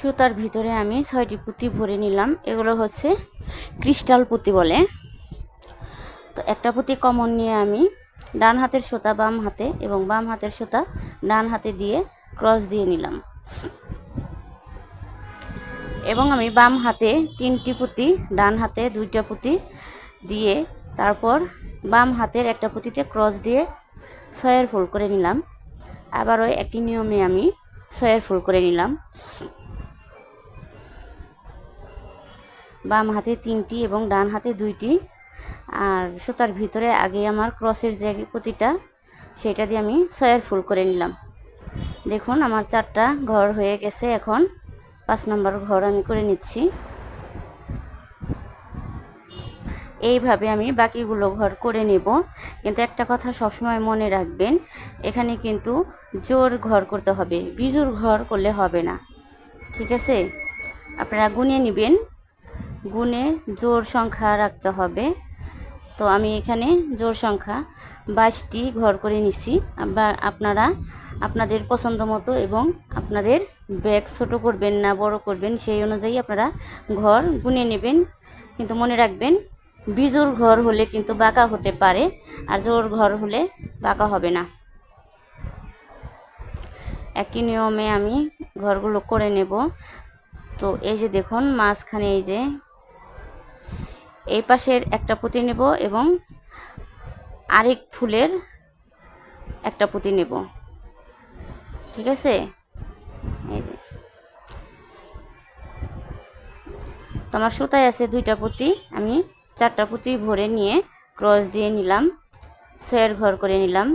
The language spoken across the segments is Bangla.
সুতার ভিতরে আমি ছয়টি পুঁতি ভরে নিলাম। এগুলো হচ্ছে ক্রিস্টাল পুঁতি বলে। তো একটা পুঁতি কমন নিয়ে আমি ডান হাতের সুতা, বাম হাতে এবং বাম হাতের সুতা ডান হাতে দিয়ে ক্রস দিয়ে নিলাম। এবং আমি বাম হাতে তিনটি পুঁতি, ডান হাতে দুইটা পুঁতি দিয়ে তারপর বাম হাতের একটা পুঁতিতে ক্রস দিয়ে ছয়ের ফুল করে নিলাম। আবারও একই নিয়মে আমি ছয়ের ফুল করে নিলাম। বাম হাতে তিনটি এবং ডান হাতে দুইটি। আর সুতার ভিতরে আগে আমার ক্রসের যে পুঁতিটা সেটা দিয়ে আমি ছয়ের ফুল করে নিলাম। দেখুন, আমার চারটা ঘর হয়ে গেছে এখন। পাঁচ নম্বর ঘর আমি করে নিচ্ছি। এইভাবে আমি বাকিগুলো ঘর করে নেব। কিন্তু একটা কথা সবসময় মনে রাখবেন, এখানে কিন্তু জোর ঘর করতে হবে। বিজুর ঘর করলে হবে না। ঠিক আছে? আপনারা গুনিয়ে নেবেন। গুনে জোর সংখ্যা রাখতে হবে। তো আমি এখানে জোর সংখ্যা বাইশটি ঘর করে নিছি। বা আপনারা আপনাদের পছন্দ মতো এবং আপনাদের ব্যাগ ছোট করবেন না বড় করবেন, সেই অনুযায়ী আপনারা ঘর গুনে নেবেন। কিন্তু মনে রাখবেন, বিজোর ঘর হলে কিন্তু বাঁকা হতে পারে, আর জোর ঘর হলে বাঁকা হবে না। একই নিয়মে আমি ঘরগুলো করে নেব। তো এই যে দেখুন, মাঝখানে এই যে এই পাশের একটা পুঁতি নেব এবং আরেক ফুলের একটা পুঁতি নেব। ঠিক আছে? এই যে। তো সুতায় আছে দুইটা পুঁতি। আমি চারটা পুঁতি ভরে নিয়ে ক্রস দিয়ে নিলাম ছয়ের ঘর করে নিলাম।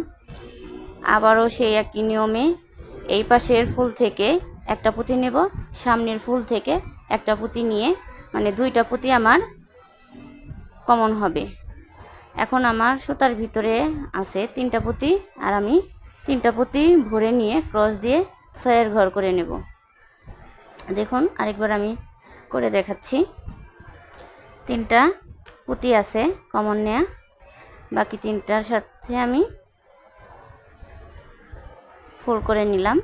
আবারও সেই একই নিয়মে এই পাশের ফুল থেকে একটা পুঁতি নেব, সামনের ফুল থেকে একটা পুঁতি নিয়ে মানে দুইটা পুঁতি আমার কমন হবে। এখন আমার সুতার ভিতরে আছে তিনটা পুঁতি আর আমি তিনটা পুঁতি ভরে নিয়ে ক্রস দিয়ে ছয়ের ঘর করে নেব। দেখুন, আরেকবার আমি করে দেখাচ্ছি। তিনটা পুঁতি আছে কমন নেয়া। বাকি তিনটার সাথে আমি ফুল করে নিলাম।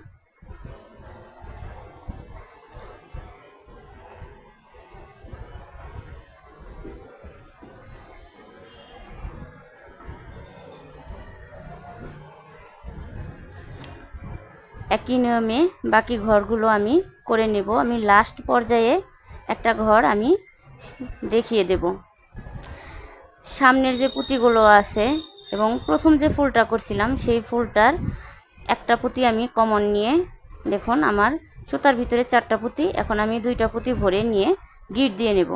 একই নিয়মে বাকি ঘরগুলো আমি করে নেব। আমি লাস্ট পর্যায়ে একটা ঘর আমি দেখিয়ে দেব। সামনের যে পুঁতিগুলো আছে এবং প্রথম যে ফুলটা করছিলাম, সেই ফুলটার একটা পুঁতি আমি কমন নিয়ে, দেখুন আমার সুতার ভিতরে চারটা পুঁতি, এখন আমি দুইটা পুঁতি ভরে নিয়ে গিট দিয়ে নেব।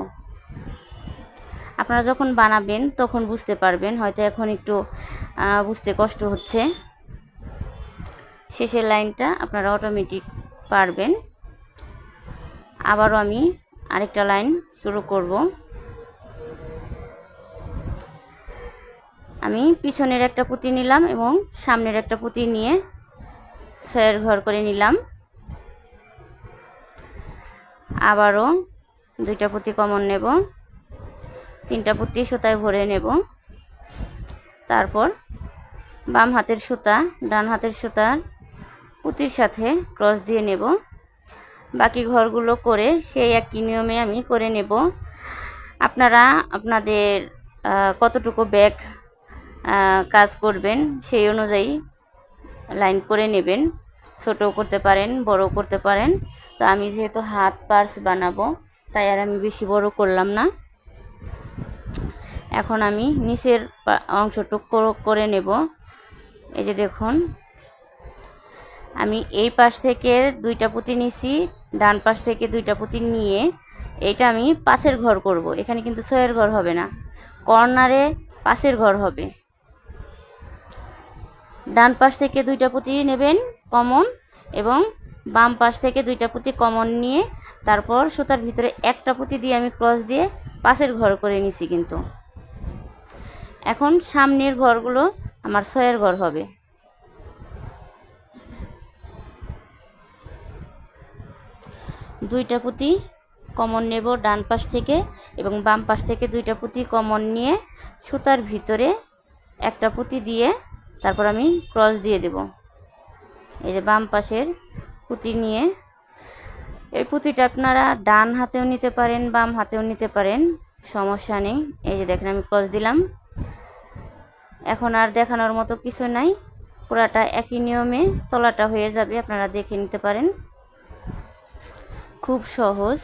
আপনারা যখন বানাবেন তখন বুঝতে পারবেন, হয়তো এখন একটু বুঝতে কষ্ট হচ্ছে। শেষের লাইনটা আপনারা অটোমেটিক পারবেন। আবারও আমি আরেকটা লাইন শুরু করব। আমি পিছনের একটা পুঁতি নিলাম এবং সামনের একটা পুঁতি নিয়ে ছয়ের ঘর করে নিলাম। আবারও দুইটা পুঁতি কমন নেব। তিনটা পুঁতি সুতায় ভরে নেব। তারপর বাম হাতের সুতা, ডান হাতের সুতার পুঁতির সাথে ক্রস দিয়ে নেব। বাকি ঘরগুলো করে সেই একই নিয়মে আমি করে নেব। আপনারা আপনাদের কতটুকু ব্যাগ কাজ করবেন সেই অনুযায়ী লাইন করে নেবেন। ছোটও করতে পারেন, বড়ও করতে পারেন। তো আমি যেহেতু হাত পার্স বানাবো, তাই আর আমি বেশি বড় করলাম না। এখন আমি নিচের অংশটুকু করে নেব। এই যে দেখুন আমি এই পাশ থেকে দুইটা পুঁতি নিছি, ডান পাশ থেকে দুইটা পুঁতি নিয়ে এইটা আমি পাশের ঘর করব। এখানে কিন্তু ছয়ের ঘর হবে না, কর্নারে পাশের ঘর হবে। ডান পাশ থেকে দুইটা পুঁতি নেবেন কমন এবং বাম পাশ থেকে দুইটা পুঁতি কমন নিয়ে তারপর সুতার ভিতরে একটা পুঁতি দিয়ে আমি ক্রস দিয়ে পাশের ঘর করে নিছি কিন্তু। এখন সামনের ঘরগুলো আমার ছয়ের ঘর হবে। দুইটা পুঁতি কমন নেব ডান পাশ থেকে এবং বাম পাশ থেকে দুইটা পুঁতি কমন নিয়ে সুতার ভিতরে একটা পুঁতি দিয়ে তারপর আমি ক্রস দিয়ে দেব। এই যে বাম পাশের পুঁতি নিয়ে এই পুঁতিটা আপনারা ডান হাতেও নিতে পারেন, বাম হাতেও নিতে পারেন, সমস্যা নেই। এই যে দেখেন আমি ক্রস দিলাম। এখন আর দেখানোর মতো কিছু নাই। পুরাটা একই নিয়মে তলাটা হয়ে যাবে, আপনারা দেখে নিতে পারেন। খুব সহজ।